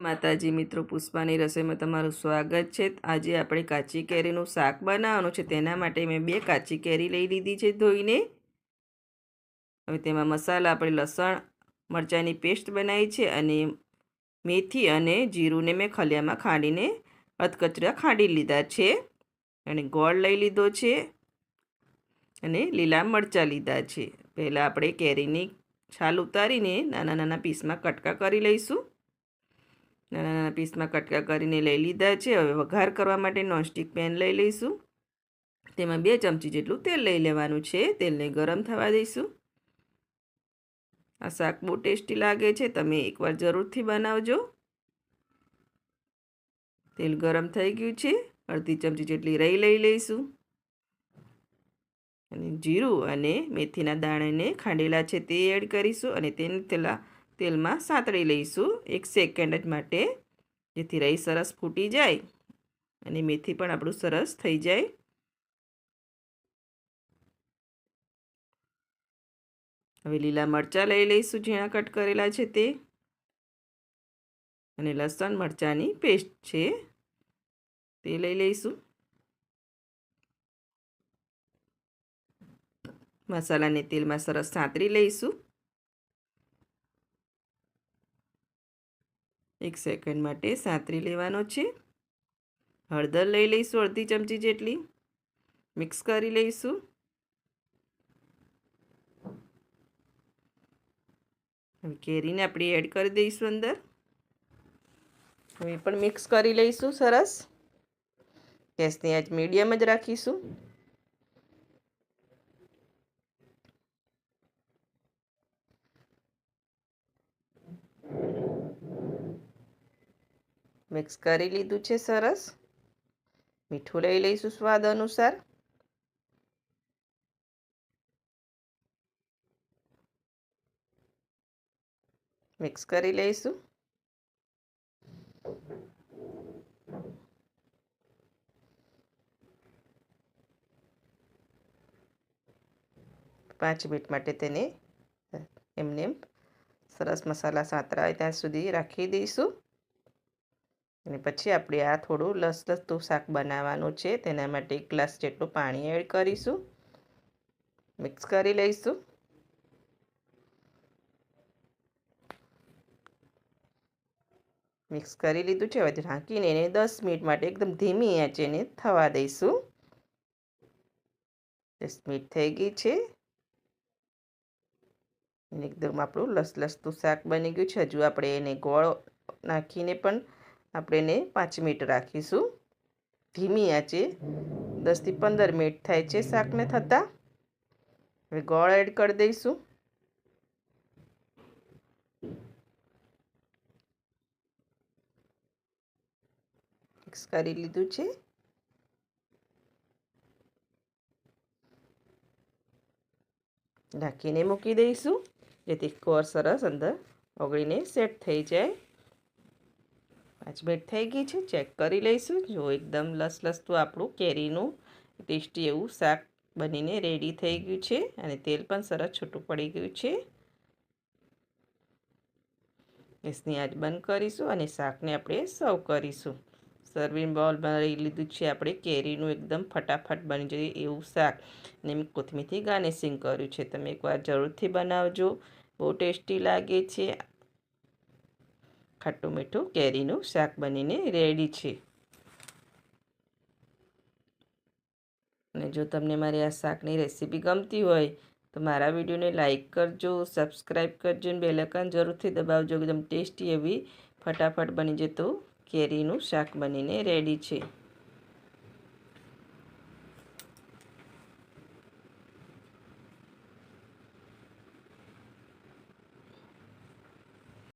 માતાજી, મિત્રો, પુષ્પાની રસોઈમાં તમારું સ્વાગત છે. આજે આપણે કાચી કેરીનું શાક બનાવવાનું છે. તેના માટે મેં બે કાચી કેરી લઈ લીધી છે ધોઈને. હવે તેમાં મસાલા, આપણે લસણ, મરચાંની પેસ્ટ બનાવી છે અને મેથી અને જીરુંને મેં ખલિયામાં ખાંડીને અધકચરા ખાંડી લીધા છે. અને ગોળ લઈ લીધો છે અને લીલા મરચાં લીધા છે. પહેલાં આપણે કેરીની છાલ ઉતારીને નાના નાના પીસમાં કટકા કરી લઈશું. નાના નાના પીસમાં કટકા કરીને લઈ લીધા છે. હવે વઘાર કરવા માટે નોનસ્ટિક પેન લઈ લઈશું. તેમાં બે ચમચી જેટલું તેલ લઈ લેવાનું છે. તેલને ગરમ થવા દઈશું. આ શાક બહુ ટેસ્ટી લાગે છે. તમે એકવાર જરૂરથી બનાવજો. તેલ ગરમ થઈ ગયું છે. અડધી ચમચી જેટલી રહી લઈ લઈશું. અને જીરું અને મેથીના દાણાને ખાંડેલા છે તે એડ કરીશું અને તેને તેલા તેલમાં સાંતળી લઈશું એક સેકન્ડ જ માટે, જેથી રાઈ સરસ ફૂટી જાય અને મેથી પણ આપણું સરસ થઈ જાય. હવે લીલા મરચાં લઈ લઈશું ઝીણા કટ કરેલા છે તે. અને લસણ મરચાંની પેસ્ટ છે તે લઈ લઈશું. મસાલાને તેલમાં સરસ સાંતળી લઈશું. એક સેકન્ડ માટે સાંતરી લેવાનો છે. હળદર લઈ લઈશું અડધી ચમચી જેટલી. મિક્સ કરી લઈશું. હવે કેરીને આપણે એડ કરી દઈશું અંદર. હવે પણ મિક્સ કરી લઈશું સરસ. ગેસની આજ મીડિયમ જ રાખીશું. મિક્સ કરી લીધું છે સરસ. મીઠું લઈ લઈશું સ્વાદ અનુસાર. મિક્સ કરી લઈશું. પાંચ મિનિટ માટે તેને એમને સરસ મસાલા સાંતરાય ત્યાં સુધી રાખી દઈશું. અને પછી આપણે આ થોડું લસલસતું શાક બનાવવાનું છે, તેના માટે એક ગ્લાસ જેટલું પાણી એડ કરીશું. મિક્સ કરી લઈશું. મિક્સ કરી લીધું છે, હવે ઢાંકીને એને દસ મિનિટ માટે એકદમ ધીમી આંચે એને થવા દઈશું. દસ મિનિટ થઈ ગઈ છે. એકદમ આપણું લસલસતું શાક બની ગયું છે. હજુ આપણે એને ગોળ નાખીને પણ આપણે એને પાંચ મિનિટ રાખીશું. ધીમી આંચે દસથી પંદર મિનિટ થાય છે શાકને થતાં. હવે ગોળ એડ કરી દઈશું. મિક્સ કરી લીધું છે. ઢાંકીને મૂકી દઈશું, જેથી કોર સરસ અંદર ઓગળીને સેટ થઈ જાય. પાંચ મિનિટ થઈ ગઈ છે ચેક કરી લઈશું. જો એકદમ લસલસતું આપણું કેરીનું ટેસ્ટી એવું શાક બનીને રેડી થઈ ગયું છે અને તેલ પણ સરસ છૂટું પડી ગયું છે. ગેસની આજ બંધ કરીશું અને શાકને આપણે સર્વ કરીશું. સર્વિંગ બોલ બનાવી લીધું છે આપણે, કેરીનું એકદમ ફટાફટ બની જાય એવું શાક. અને મેં કોથમીરથી ગાર્નિશિંગ કર્યું છે, તમે એકવાર જરૂરથી બનાવજો. બહુ ટેસ્ટી લાગે છે. ખાટું મીઠું કેરીનું શાક બનીને રેડી છે. અને જો તમને મારી આ શાકની રેસીપી ગમતી હોય, તો મારા વિડીયોને લાઇક કરજો સબસ્ક્રાઈબ કરજો અને બેલકન જરૂરથી દબાવજો, એકદમ ટેસ્ટી એવી ફટાફટ બની જતું કેરીનું શાક બનીને રેડી છે.